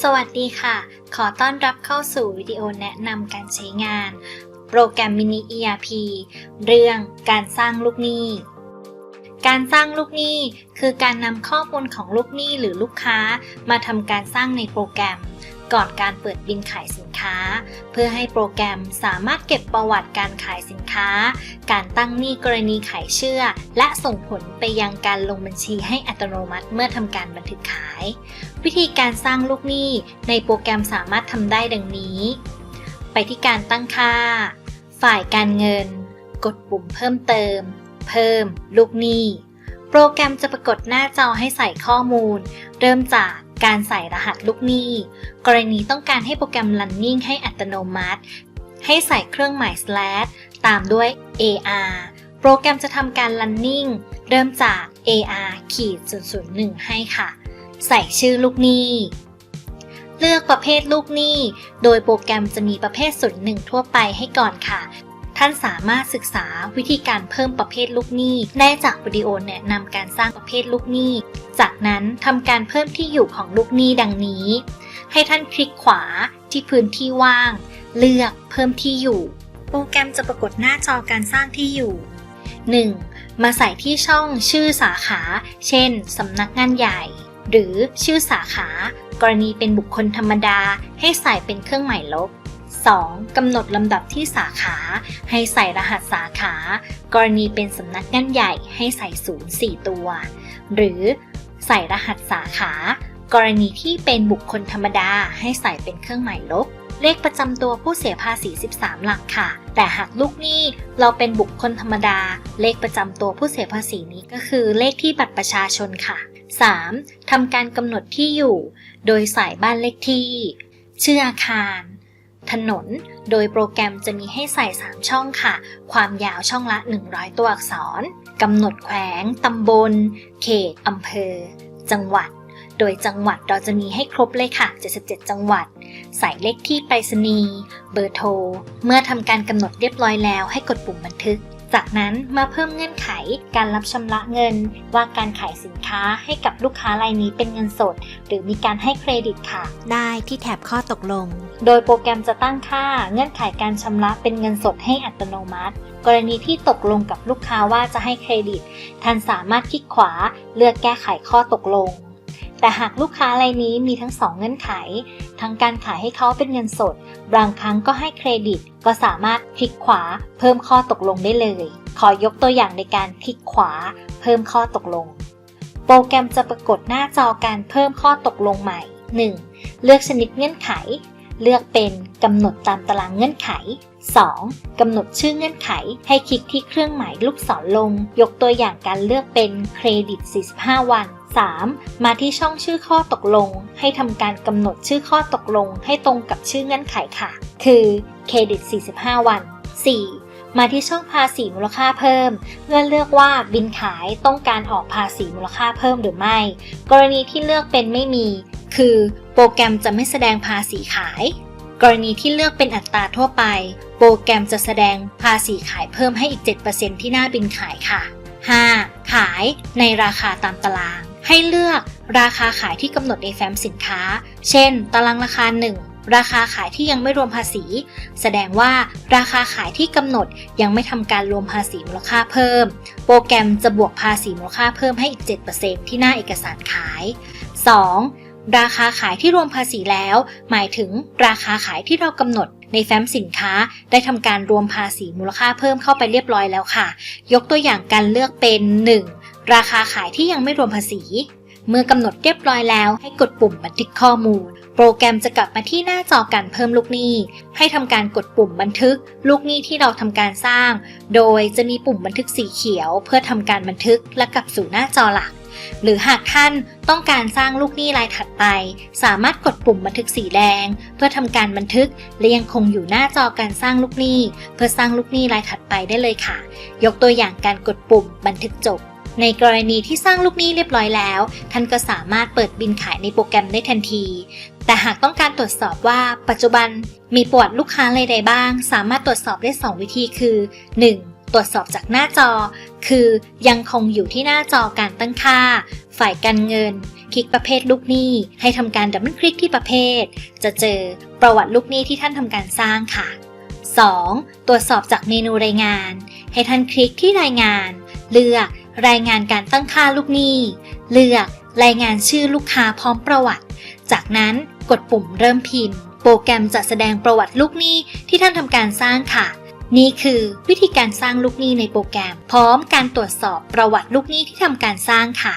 สวัสดีค่ะ ขอต้อนรับเข้าสู่วิดีโอแนะนำการใช้งาน โปรแกรมมินิ ERP เรื่องการสร้างลูกหนี้ การสร้างลูกหนี้คือการนำข้อมูลของลูกหนี้หรือลูกค้ามาทำการสร้างในโปรแกรม ก่อนการเปิดบินขายสินค้า เพื่อให้โปรแกรมสามารถเก็บประวัติการขายสินค้า การตั้งหนี้กรณีขายเชื่อ และส่งผลไปยังการลงบัญชีให้อัตโนมัติเมื่อทำการบันทึกขาย วิธีการสร้างลูกหนี้ในโปรแกรมสามารถทำได้ดังนี้ ไปที่การตั้งค่า ฝ่ายการเงิน กดปุ่มเพิ่มเติม เพิ่ม ลูกหนี้ โปรแกรมจะปรากฏหน้าจอให้ใส่ข้อมูล เริ่มจากการใส่รหัสลูกหนี้ กรณีต้องการให้โปรแกรม running ให้อัตโนมัติ ให้ใส่เครื่องหมาย slash ตามด้วย AR โปรแกรมจะทำการ running เริ่มจาก AR ขีด001ให้ค่ะ ใส่ชื่อลูกหนี้ เลือกประเภทลูกหนี้ โดยโปรแกรมจะมีประเภทศูนหนึ่งทั่วไปให้ก่อนค่ะ ท่านสามารถศึกษาวิธีการเพิ่มประเภทลูกหนี้ ได้จากวิดีโอแนะนำการสร้างประเภทลูกหนี้ จากนั้นทำการเพิ่มที่อยู่ของลูกหนี้ดังนี้ ให้ท่านคลิกขวาที่พื้นที่ว่าง เลือกเพิ่มที่อยู่ โปรแกรมจะปรากฏหน้าจอการสร้างที่อยู่ 1. มาใส่ที่ช่องชื่อสาขา เช่น สำนักงานใหญ่ หรือชื่อสาขา กรณีเป็นบุคคลธรรมดา ให้ใส่เป็นเครื่องหมายลบ 2. กำหนดลำดับที่สาขา ให้ใส่รหัสสาขา กรณีเป็นสำนักงานใหญ่ให้ใส่ศูนย์4ตัว หรือใส่รหัสสาขา กรณีที่เป็นบุคคลธรรมดาให้ใส่เป็นเครื่องหมายลบ เลขประจำตัวผู้เสียภาษี 13 หลักค่ะ แต่หากลูกหนี้เราเป็นบุคคลธรรมดา เลขประจำตัวผู้เสียภาษีนี้ก็คือเลขที่บัตรประชาชนค่ะ 3. ทำการกำหนดที่อยู่ โดยใส่บ้านเลขที่ ชื่ออาคาร ถนน โดยโปรแกรมจะมีให้ใส่ 3 ช่องค่ะ ความยาวช่องละ 100 ตัวอักษรกำหนดแขวง ตำบล เขต อำเภอ จังหวัด โดยจังหวัดเราจะมีให้ครบเลยค่ะ 77 จังหวัด ใส่เลขที่ไปรษณีย์ เบอร์โทร เมื่อทำการกำหนดเรียบร้อยแล้วให้กดปุ่มบันทึก จากนั้นมาเพิ่มเงื่อนไขการรับชำระเงิน ว่าการขายสินค้าให้กับลูกค้ารายนี้เป็นเงินสด หรือมีการให้เครดิตค่ะ ได้ที่แถบข้อตกลง โดยโปรแกรมจะตั้งค่าเงื่อนไขการชำระเป็นเงินสดให้อัตโนมัติ กรณีที่ตกลงกับลูกค้าว่าจะให้เครดิต ท่านสามารถคลิกขวาเลือกแก้ไขข้อตกลง แต่หากลูกค้ารายนี้มีทั้งสองเงื่อนไข ทั้งการขายให้เขาเป็นเงินสด บางครั้งก็ให้เครดิต ก็สามารถคลิกขวา เพิ่มข้อตกลงได้เลย ขอยกตัวอย่างในการคลิกขวา เพิ่มข้อตกลง โปรแกรมจะปรากฏหน้าจอการเพิ่มข้อตกลงใหม่ 1. เลือกชนิดเงื่อนไข เลือกเป็นกำหนดตามตารางเงื่อนไข 2. กำหนดชื่อเงื่อนไข ให้คลิกที่เครื่องหมายลูกศรลง ยกตัวอย่างการเลือกเป็นเครดิต 45 วัน 3. มาที่ช่องชื่อข้อตกลง ให้ทำการกำหนดชื่อข้อตกลง ให้ตรงกับชื่อเงื่อนไขค่ะ คือเครดิต 45 วัน 4. มาที่ช่องภาษีมูลค่าเพิ่ม เพื่อเลือกว่าบินขายต้องการออกภาษีมูลค่าเพิ่มหรือไม่ กรณีที่เลือกเป็นไม่มี คือ โปรแกรมจะไม่แสดงภาษีขาย กรณีที่เลือกเป็นอัตราทั่วไป โปรแกรมจะแสดงภาษีขายเพิ่มให้อีก 7%ที่หน้าบินขายค่ะ 5. ขายในราคาตามตาราง ให้เลือกราคาขายที่กำหนดในแฟ้มสินค้า เช่น ตารางราคา 1 ราคาขายที่ยังไม่รวมภาษี แสดงว่าราคาขายที่กำหนดยังไม่ทำการรวมภาษีมูลค่าเพิ่ม โปรแกรมจะบวกภาษีมูลค่าเพิ่มให้อีก 7%ที่หน้าเอกสารขาย 2. ราคาขายที่รวมภาษีแล้ว หมายถึงราคาขายที่เรากำหนดในแฟ้มสินค้าได้ทำการรวมภาษีมูลค่าเพิ่มเข้าไปเรียบร้อยแล้วค่ะ ยกตัวอย่างการเลือกเป็น 1. ราคาขายที่ยังไม่รวมภาษี เมื่อกำหนดเรียบร้อยแล้วให้กดปุ่มบันทึกข้อมูล โปรแกรมจะกลับมาที่หน้าจอการเพิ่มลูกหนี้ ให้ทำการกดปุ่มบันทึก ลูกหนี้ที่เราทำการสร้าง โดยจะมีปุ่มบันทึกสีเขียว เพื่อทำการบันทึกและกลับสู่หน้าจอหลัก หรือหากท่านต้องการสร้างลูกหนี้รายถัดไป สามารถกดปุ่มบันทึกสีแดง เพื่อทำการบันทึกและยังคงอยู่หน้าจอการสร้างลูกหนี้ เพื่อสร้างลูกหนี้รายถัดไปได้เลยค่ะ ยกตัวอย่างการกดปุ่มบันทึกจบ ในกรณีที่สร้างลูกหนี้เรียบร้อยแล้ว ท่านก็สามารถเปิดบินขายในโปรแกรมได้ทันที แต่หากต้องการตรวจสอบว่าปัจจุบันมีประวัติลูกค้ารายใดบ้าง สามารถตรวจสอบได้ 2 วิธีคือ 1. ตรวจสอบจากหน้าจอ คือยังคงอยู่ที่หน้าจอการตั้งค่า ฝ่ายการเงิน คลิกประเภทลูกหนี้ ให้ทำการดับเบิลคลิกที่ประเภท จะเจอประวัติลูกหนี้ที่ท่านทำการสร้างค่ะ 2. ตรวจสอบจากเมนูรายงาน ให้ท่านคลิกที่รายงาน เลือก รายงานการตั้งค่าลูกหนี้ เลือกรายงานชื่อลูกค้าพร้อมประวัติ จากนั้นกดปุ่มเริ่มพิมพ์ โปรแกรมจะแสดงประวัติลูกหนี้ที่ท่านทำการสร้างค่ะ นี่คือวิธีการสร้างลูกหนี้ในโปรแกรม พร้อมการตรวจสอบประวัติลูกหนี้ที่ทำการสร้างค่ะ